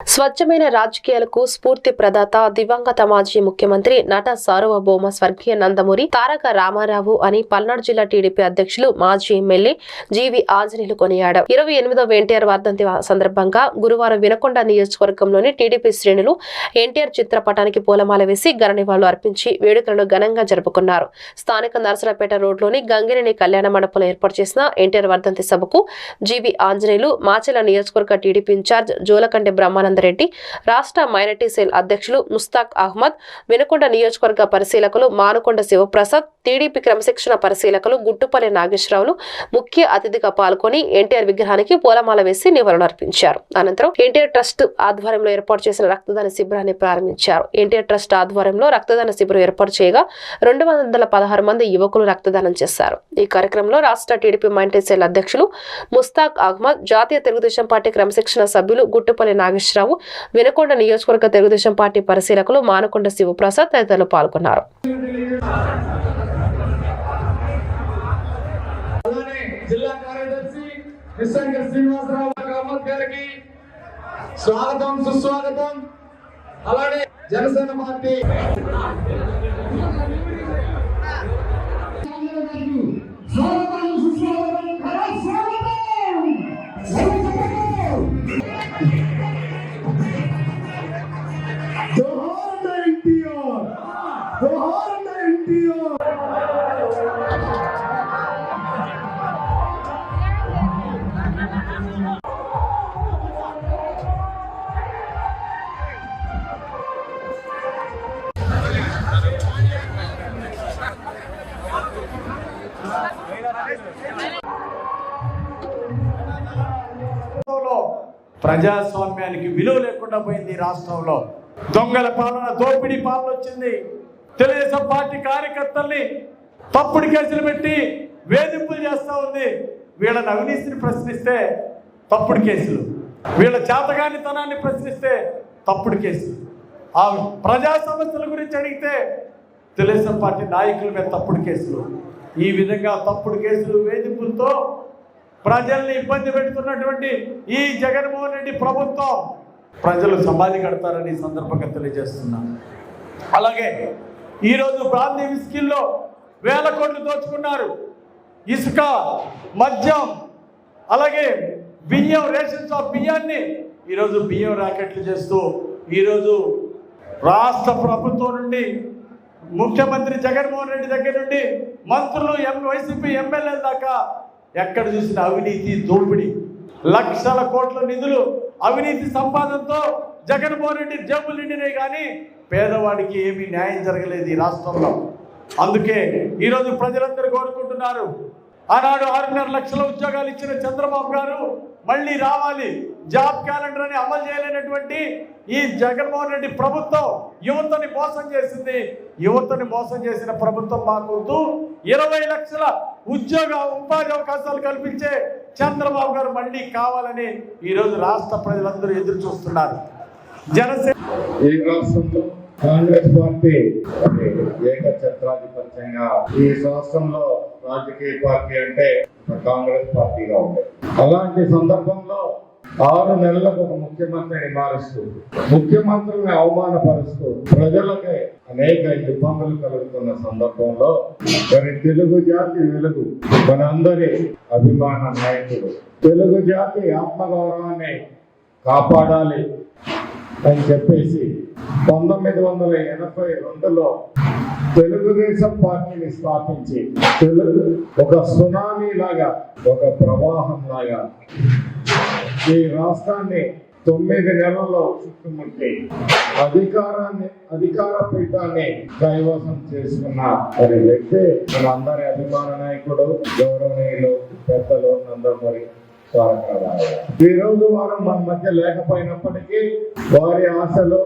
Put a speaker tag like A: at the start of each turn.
A: స్వచ్ఛమైన రాజకీయాలకు స్ఫూర్తి ప్రదాత దివంగత మాజీ ముఖ్యమంత్రి నట సార్వభౌమ స్వర్గీయ నందమూరి తారక రామారావు అని పల్నాడు జిల్లా టీడీపీ అధ్యక్షులు మాజీ ఎమ్మెల్యే జీవి ఆంజనేయులు కొనియాడారు. ఇరవై ఎనిమిదవ ఎన్టీఆర్ వర్ధంతి సందర్భంగా గురువారం వినకొండ నియోజకవర్గంలోని టీడీపీ శ్రేణులు ఎన్టీఆర్ చిత్రపటానికి పూలమాల వేసి ఘననివాళులు అర్పించి వేడుకలను ఘనంగా జరుపుకున్నారు. స్థానిక నరసరాపేట రోడ్లోని గంగిరేని కళ్యాణ మండపంలో ఏర్పాటు చేసిన ఎన్టీఆర్ వర్ధంతి సభకు జీవి ఆంజనేయులు మాచెల నియోజకవర్గ టీడీపీ ఇన్ఛార్జ్ జోలకంటి రెడ్డి రాష్ట్ర మైనార్టీ సెల్ అధ్యక్షులు ముస్తాక్ అహ్మద్ వినకొండ నియోజకవర్గ పరిశీలకులు మానుకొండ శివప్రసాద్ టీడీపీ క్రమశిక్షణ పరిశీలకులు గుట్టుపల్లి నాగేశ్వరరావులు ముఖ్య అతిథిగా పాల్గొని ఎన్టీఆర్ విగ్రహానికి పూలమాల వేసి నివాళులర్పించారు అనంతరం ఎన్టీఆర్ ట్రస్ట్ ఆధ్వర్యంలో ఏర్పాటు చేసిన రక్తదాన శిబిరాన్ని ప్రారంభించారు. ఎన్టీఆర్ ట్రస్ట్ ఆధ్వర్యంలో రక్తదాన శిబిరం ఏర్పాటు చేయగా రెండు వందల పదహారు మంది యువకులు రక్తదానం చేశారు. ఈ కార్యక్రమంలో రాష్ట్ర టీడీపీ మైనార్టీ సెల్ అధ్యక్షులు ముస్తాక్ అహ్మద్ జాతీయ తెలుగుదేశం పార్టీ క్రమశిక్షణ సభ్యులు గుట్టుపల్లి నాగేశ్వరరావు వినకొండ నియోజకవర్గ తెలుగుదేశం పార్టీ పరిశీలకులు మానకొండ శివప్రసాద్ తదితరులు పాల్గొన్నారు.
B: జిల్లా కార్యదర్శి శ్రీనివాసరావు గారికి స్వాగతం సుస్వాగతం. అలానే జనసేన పార్టీ.
C: ప్రజాస్వామ్యానికి విలువ లేకుండా పోయింది ఈ రాష్ట్రంలో. దొంగల పాలన దోపిడీ పాలన వచ్చింది. తెలుగుదేశం పార్టీ కార్యకర్తల్ని తప్పుడు కేసులు పెట్టి వేధింపులు చేస్తూ ఉంది. వీళ్ళని అవినీతిని ప్రశ్నిస్తే తప్పుడు కేసులు. వీళ్ళ చేతగానితనాన్ని ప్రశ్నిస్తే తప్పుడు కేసులు. ఆ ప్రజా సమస్యల గురించి అడిగితే తెలుగుదేశం పార్టీ నాయకుల మీద తప్పుడు కేసులు. ఈ విధంగా తప్పుడు కేసులు వేధింపులతో ప్రజల్ని ఇబ్బంది పెడుతున్నటువంటి ఈ జగన్మోహన్ రెడ్డి ప్రభుత్వం ప్రజలు సమాధి కడతారని సందర్భంగా తెలియజేస్తున్నాను అలాగే ఈరోజు బ్రాంతి విస్కిల్లో వేల కోట్లు దోచుకున్నారు. ఇసుక మద్యం అలాగే బియ్యం రేషన్ షాప్ బియ్యాన్ని ఈరోజు బియ్యం రాకెట్లు చేస్తూ ఈరోజు రాష్ట్ర ప్రభుత్వం నుండి ముఖ్యమంత్రి జగన్మోహన్ రెడ్డి దగ్గర నుండి మంత్రులు ఎం వైసీపీ ఎమ్మెల్యేల దాకా ఎక్కడ చూసిన అవినీతి దోపిడీ. లక్షల కోట్ల నిధులు అవినీతి సంపాదనతో జగన్మోహన్ రెడ్డి జబ్బులు నిండినాయి కానీ పేదవాడికి ఏమీ న్యాయం జరగలేదు ఈ రాష్ట్రంలో. అందుకే ఈరోజు ప్రజలందరూ కోరుకుంటున్నారు ఆనాడు ఆరున్నర లక్షల ఉద్యోగాలు ఇచ్చిన చంద్రబాబు గారు మళ్ళీ రావాలి. జాబ్ క్యాలెండర్ అని అమలు చేయలేనటువంటి ఈ జగన్మోహన్ రెడ్డి ప్రభుత్వం యువతని మోసం చేసింది. యువతని మోసం చేసిన ప్రభుత్వం మాకొద్దు. ఇరవై లక్షల ఉద్యోగ ఉపాధి అవకాశాలు కల్పించే చంద్రబాబు గారు మళ్ళీ కావాలని ఈరోజు రాష్ట్ర ప్రజలందరూ ఎదురు చూస్తున్నారు. జనసేన
B: ఈ రాష్ట్రంలో కాంగ్రెస్ పార్టీ మరి ఏకఛత్రాధిపత్యంగా ఈ సంవత్సరంలో రాజకీయ పార్టీ అంటే కాంగ్రెస్ పార్టీగా ఉండేది. అలాంటి సందర్భంలో ఆరు నెలలకు ఒక ముఖ్యమంత్రిని మారుస్తూ ముఖ్యమంత్రిని అవమానపరుస్తూ ప్రజలకే అనేక ఇబ్బందులు కలుగుతున్న సందర్భంలో మరి తెలుగు జాతి వెలుగు మనందరి అభిమాన నాయకుడు. తెలుగు జాతి ఆత్మగౌరవాన్ని కాపాడాలి అని చెప్పేసి పంతొమ్మిది వందల ఎనభై రెండులో తెలుగుదేశం పార్టీని స్థాపించి తెలుగు ఒక సునామీ లాగా ఒక ప్రవాహం లాగా ఈ రాష్ట్రాన్ని తొమ్మిది నెలల్లో చుట్టుముట్టి అధికారాన్ని అధికార పీఠాన్ని కైవసం చేసుకున్న మరి వ్యక్తి మన అందరి అభిమాన నాయకుడు గౌరవనీయులు పెద్దలు నందమూరి తారక రామారావు. ఈ రోజు వారు మన మధ్య లేకపోయినప్పటికీ వారి ఆశలు